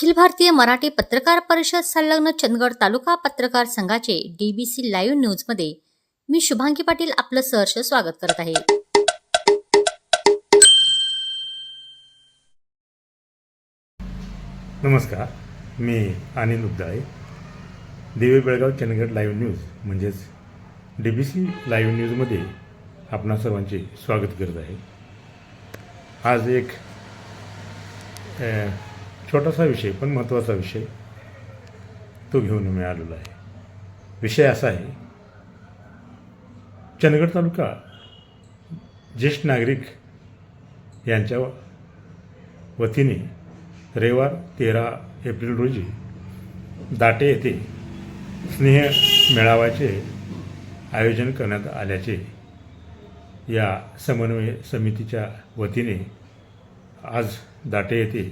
अखिल भारतीय मराठी पत्रकार परिषद संलग्न चंदगड तालुका पत्रकार संघाचे डीबीसी लाईव्ह न्यूजमध्ये मी शुभांगी पाटील आपलं सहर्ष स्वागत करत आहे. नमस्कार मी अनिल उद्दाळे देवी बेळगाव चंदगड लाईव्ह न्यूज म्हणजेच डी बी सी लाईव्ह न्यूजमध्ये आपणा सर्वांचे स्वागत करत आहे. आज एक छोटासा विषय पण महत्त्वाचा विषय तो घेऊन मी आलेलो आहे. विषय असा आहे चंदगड तालुका ज्येष्ठ नागरिक यांच्या वतीने रविवार तेरा एप्रिल रोजी दाटे येथे स्नेह मेळाव्याचे आयोजन करण्यात आल्याचे या समन्वय समितीच्या वतीने आज दाटे येथे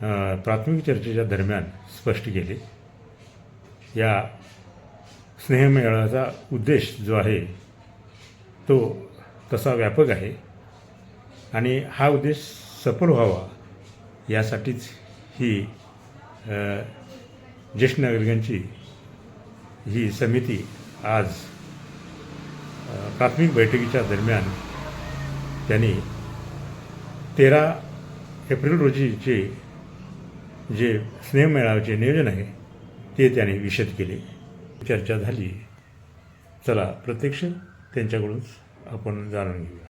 प्राथमिक चर्चेच्या दरम्यान स्पष्ट केले. या स्नेहमेळाचा उद्देश जो आहे तो तसा व्यापक आहे आणि हा उद्देश सफल व्हावा यासाठीच ही ज्येष्ठ नागरिकांची ही समिती आज प्राथमिक बैठकीच्या दरम्यान त्यांनी तेरा एप्रिल रोजीचे जे स्नेहमेळाव्याचे नियोजन आहे ते त्याने विशद केले. चर्चा झाली. चला प्रत्यक्ष त्यांच्याकडून आपण जाणून घेऊया.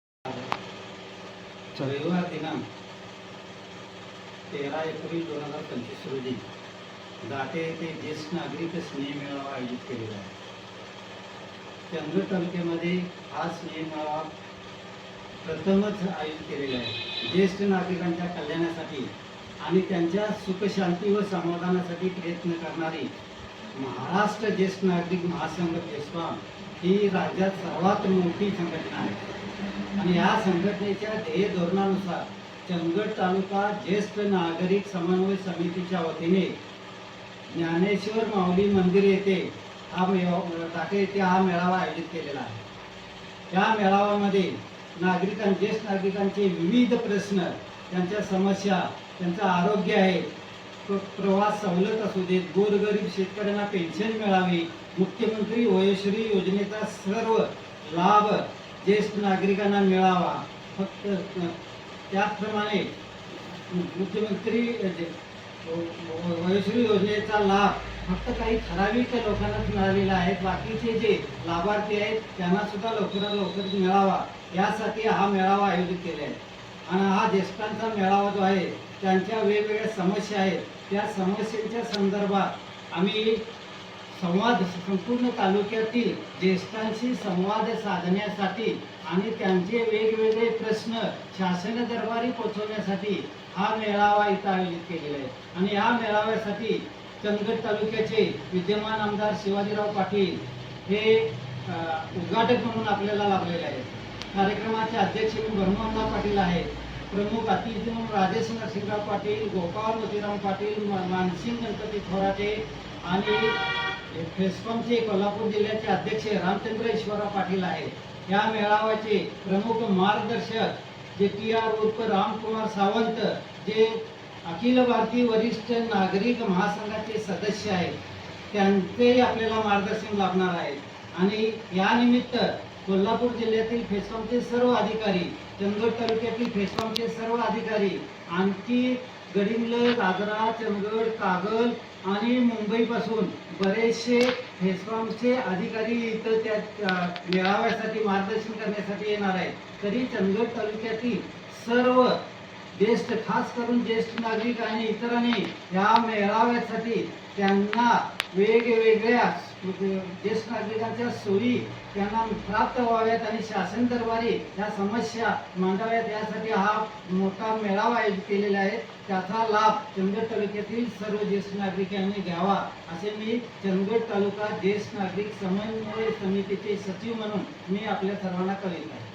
रविवार दिनांक तेरा एप्रिल दोन हजार पंचवीस रोजी दाटे येथे ज्येष्ठ नागरिक स्नेह मेळावा आयोजित केलेला आहे. चंद्र तालुक्यामध्ये हा स्नेह मेळावा प्रथमच आयोजित केलेला आहे. ज्येष्ठ नागरिकांच्या कल्याणासाठी आणि त्यांच्या सुखशांती व समाधानासाठी प्रयत्न करणारी महाराष्ट्र ज्येष्ठ नागरिक महासंघ पेशवाम ही राज्यात सर्वात मोठी संघटना आहे. आणि या संघटनेच्या ध्येय धोरणानुसार चंदगड तालुका ज्येष्ठ नागरिक समन्वय समितीच्या वतीने ज्ञानेश्वर माऊली मंदिर येथे हा मेळावा टाके येथे हा मेळावा आयोजित केलेला आहे. या मेळाव्यामध्ये नागरिकां ज्येष्ठ नागरिकांचे विविध प्रश्न त्यांच्या समस्या त्यांचं आरोग्य आहे. तो प्रवास सवलत असू देत गोरगरीब शेतकऱ्यांना पेन्शन मिळावी. मुख्यमंत्री वयोश्री योजनेचा सर्व लाभ ज्येष्ठ नागरिकांना मिळावा. फक्त त्याचप्रमाणे मुख्यमंत्री वयश्री वयोश्री योजनेचा लाभ फक्त काही ठराविक लोकांनाच मिळालेला आहे. बाकीचे जे लाभार्थी आहेत त्यांना सुद्धा लवकरात लवकर मिळावा. यासाठी हा मेळावा आयोजित केला आहे. आणि हा ज्येष्ठांचा मेळावा जो आहे त्यांच्या वेगवेगळ्या समस्या आहेत. त्या समस्यांच्या संदर्भात आम्ही संवाद संपूर्ण तालुक्यातील ज्येष्ठांशी संवाद साधण्यासाठी आणि त्यांचे वेगवेगळे प्रश्न शासन दरबारी पोहोचवण्यासाठी हा मेळावा इथं आयोजित केलेला आहे. आणि या मेळाव्यासाठी चंदगड तालुक्याचे विद्यमान आमदार शिवाजीराव पाटील हे उद्घाटक म्हणून आपल्याला लाभलेले आहेत. कार्यक्रमाचे अध्यक्ष म्हणून ब्रह्मनाथ पाटील आहेत. प्रमुख अतिथी म्हणून राजेश नरसिंहराव पाटील गोपाळ मोतीराम पाटील मानसिंग गणपती थोराटे आणि फेस्कॉमचे कोल्हापूर जिल्ह्याचे अध्यक्ष रामचंद्र ईश्वरराव पाटील आहेत. या मेळाव्याचे प्रमुख मार्गदर्शक जे टी आर उर्फ रामकुमार सावंत जे अखिल भारतीय वरिष्ठ नागरिक महासंघाचे सदस्य आहेत त्यांचे आपल्याला मार्गदर्शन लाभणार आहे आणि यानिमित्त कोल्हापूर जिल्ह्यातील फेसकॉमचे सर्व अधिकारी चंदगड तालुक्यातील फेसकॉमचे सर्व अधिकारी आणखी गडिंगलज दादरा चंदगड कागल आणि मुंबईपासून बरेचसे फेसकॉमचे अधिकारी इथं त्या त्या मेळाव्यासाठी मार्गदर्शन करण्यासाठी येणार आहेत. तरी चंदगड तालुक्यातील सर्व ज्येष्ठ खास करून ज्येष्ठ नागरिक आणि इतरांनी या मेळाव्यासाठी त्यांना वेगवेगळ्या ज्येष्ठ नागरिकांच्या सोयी त्यांना प्राप्त व्हाव्यात आणि शासन दरबारी या समस्या मांडाव्यात. यासाठी हा मोठा मेळावा आयोजित केलेला आहे. त्याचा लाभ चंदगड तालुक्यातील सर्व ज्येष्ठ नागरिकांनी घ्यावा असे मी चंदगड तालुका ज्येष्ठ नागरिक समन्वय समितीचे सचिव म्हणून मी आपल्या सर्वांना कळवित आहे.